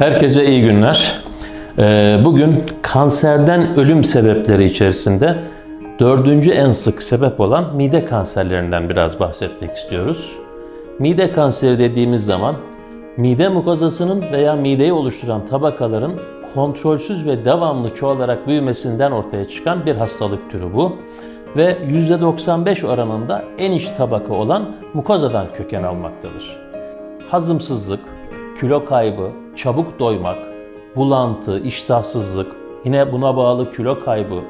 Herkese iyi günler. Ee, Bugün kanserden ölüm sebepleri içerisinde dördüncü en sık sebep olan mide kanserlerinden biraz bahsetmek istiyoruz. Mide kanseri dediğimiz zaman mide mukozasının veya mideyi oluşturan tabakaların kontrolsüz ve devamlı çoğalarak büyümesinden ortaya çıkan bir hastalık türü bu. Ve %95 oranında en iç tabaka olan mukozadan köken almaktadır hazımsızlık, kilo kaybı, çabuk doymak, bulantı, iştahsızlık, yine buna bağlı kilo kaybı,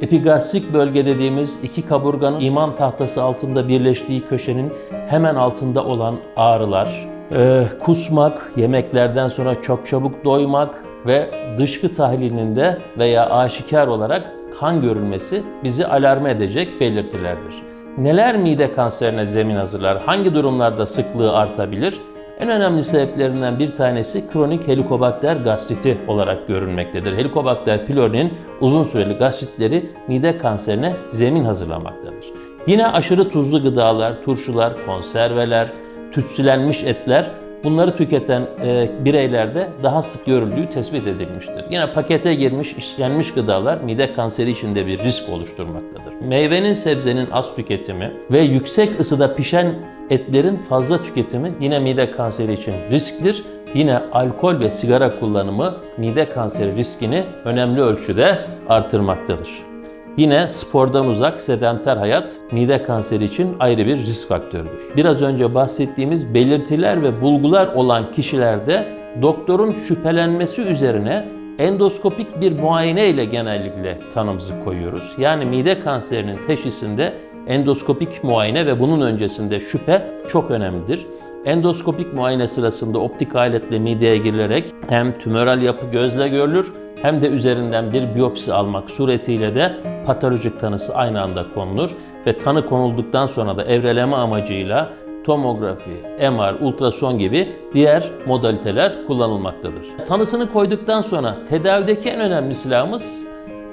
epigastrik bölge dediğimiz iki kaburganın imam tahtası altında birleştiği köşenin hemen altında olan ağrılar, e, kusmak, yemeklerden sonra çok çabuk doymak ve dışkı tahlilinde veya aşikar olarak kan görülmesi bizi alarm edecek belirtilerdir. Neler mide kanserine zemin hazırlar? Hangi durumlarda sıklığı artabilir? En önemli sebeplerinden bir tanesi kronik helikobakter gastriti olarak görülmektedir. Helikobakter pylori'nin uzun süreli gastritleri mide kanserine zemin hazırlamaktadır. Yine aşırı tuzlu gıdalar, turşular, konserveler, tütsülenmiş etler bunları tüketen e, bireylerde daha sık görüldüğü tespit edilmiştir. Yine pakete girmiş işlenmiş gıdalar mide kanseri için de bir risk oluşturmaktadır. Meyvenin, sebzenin az tüketimi ve yüksek ısıda pişen etlerin fazla tüketimi yine mide kanseri için risktir. Yine alkol ve sigara kullanımı mide kanseri riskini önemli ölçüde artırmaktadır. Yine spordan uzak, sedanter hayat mide kanseri için ayrı bir risk faktörüdür. Biraz önce bahsettiğimiz belirtiler ve bulgular olan kişilerde doktorun şüphelenmesi üzerine endoskopik bir muayene ile genellikle tanımızı koyuyoruz. Yani mide kanserinin teşhisinde endoskopik muayene ve bunun öncesinde şüphe çok önemlidir. Endoskopik muayene sırasında optik aletle mideye girilerek hem tümöral yapı gözle görülür hem de üzerinden bir biyopsi almak suretiyle de patolojik tanısı aynı anda konulur ve tanı konulduktan sonra da evreleme amacıyla tomografi, MR, ultrason gibi diğer modaliteler kullanılmaktadır. Tanısını koyduktan sonra tedavideki en önemli silahımız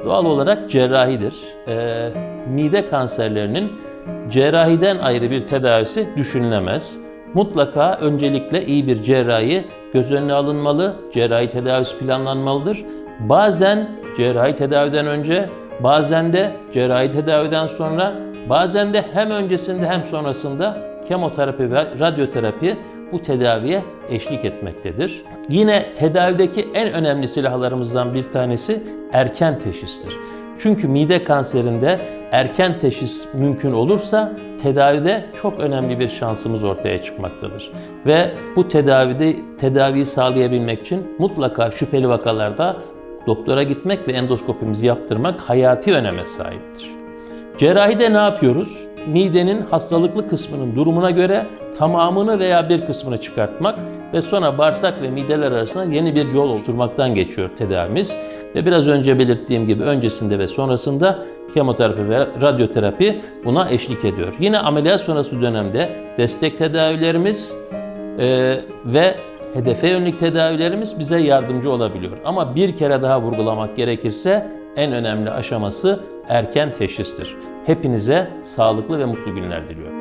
doğal olarak cerrahidir. Ee, mide kanserlerinin cerrahiden ayrı bir tedavisi düşünülemez. Mutlaka öncelikle iyi bir cerrahi göz önüne alınmalı, cerrahi tedavisi planlanmalıdır. Bazen cerrahi tedaviden önce, bazen de cerrahi tedaviden sonra, bazen de hem öncesinde hem sonrasında kemoterapi ve radyoterapi bu tedaviye eşlik etmektedir. Yine tedavideki en önemli silahlarımızdan bir tanesi erken teşhistir. Çünkü mide kanserinde erken teşhis mümkün olursa tedavide çok önemli bir şansımız ortaya çıkmaktadır. Ve bu tedavide tedaviyi sağlayabilmek için mutlaka şüpheli vakalarda doktora gitmek ve endoskopimizi yaptırmak hayati öneme sahiptir. Cerrahide ne yapıyoruz? Midenin hastalıklı kısmının durumuna göre tamamını veya bir kısmını çıkartmak ve sonra bağırsak ve mideler arasında yeni bir yol oluşturmaktan geçiyor tedavimiz. Ve biraz önce belirttiğim gibi öncesinde ve sonrasında kemoterapi ve radyoterapi buna eşlik ediyor. Yine ameliyat sonrası dönemde destek tedavilerimiz e, ve hedefe yönelik tedavilerimiz bize yardımcı olabiliyor. Ama bir kere daha vurgulamak gerekirse en önemli aşaması erken teşhistir. Hepinize sağlıklı ve mutlu günler diliyorum.